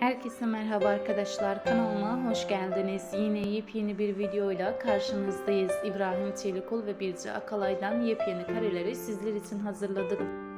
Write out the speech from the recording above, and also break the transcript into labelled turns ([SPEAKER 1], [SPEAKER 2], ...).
[SPEAKER 1] Herkese merhaba arkadaşlar kanalıma hoş geldiniz. Yine yepyeni bir videoyla karşınızdayız. İbrahim Çelikul ve Birce Akalay'dan yepyeni kareleri sizler için hazırladık.